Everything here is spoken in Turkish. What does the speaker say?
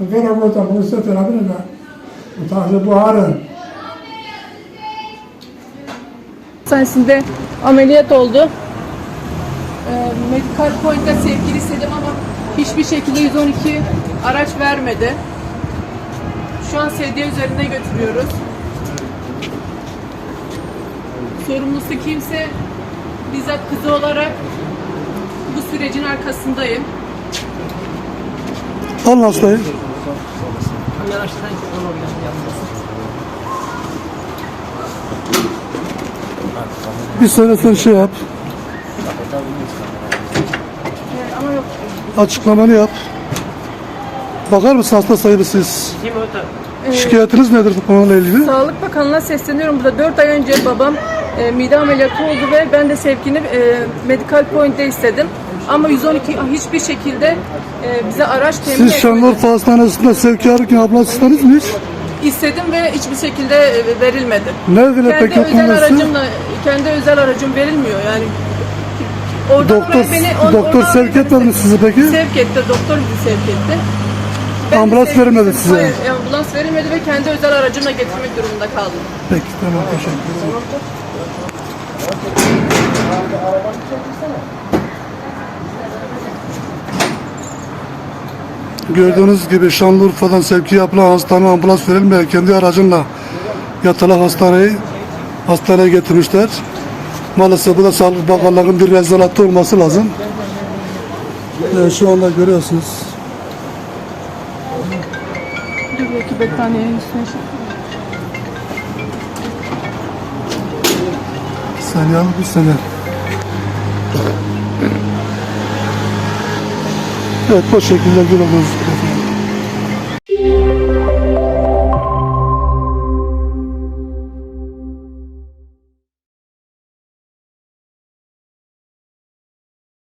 Vera volta, bunu siete la prima. Utandı bu ağrı. Hastanesinde ameliyat oldu. Ee, Medical Point'te sevgili istedim ama hiçbir şekilde 112 araç vermedi. Şu an sedye üzerinde götürüyoruz. Sorumlusu kimse bizzat kızı olarak bu sürecin arkasındayım. Alın hastayı. Bir sene sen şey yap. Ee, ama yok. Açıklamanı yap. Bakar mısın hasta sayılısız? Şikayetiniz nedir bu konuyla ilgili? Sağlık Bakanlığı'na sesleniyorum. Burada 4 ay önce babam e, mide ameliyatı oldu ve ben de sevkini e, Medical Point'te istedim. Ama 112 hiçbir şekilde e, bize araç temin Siz etmedi. Şanlıurfa Hastanesi'nde sevkiyarlık ablasısınız mı hiç? İstedim ve hiçbir şekilde e, verilmedi. Ne verdiler Kendi peki özel aracımla, kendi özel aracım verilmiyor yani. Oradan Doktor, oraya or- doktor oradan sevk etmedi mi sizi peki? Sevk etti, doktor bizi sevk etti. Ben Ambulans sevk- verilmedi size. Hayır, ambulans verilmedi ve kendi özel aracımla getirmek durumunda kaldım. Peki tamam teşekkür ederim. Gördüğünüz gibi Şanlıurfa'dan sevki yapılan hastane ambulans verilmeyen kendi aracınla yatalak hastaneyi hastaneye getirmişler. Maalesef bu da Sağlık Bakanlığı'nın bir rezalatı olması lazım. Evet, şu anda görüyorsunuz. Dur belki battaniye üstüne. Saniye al bir sene. Evet bu şekilde görüyorsunuz.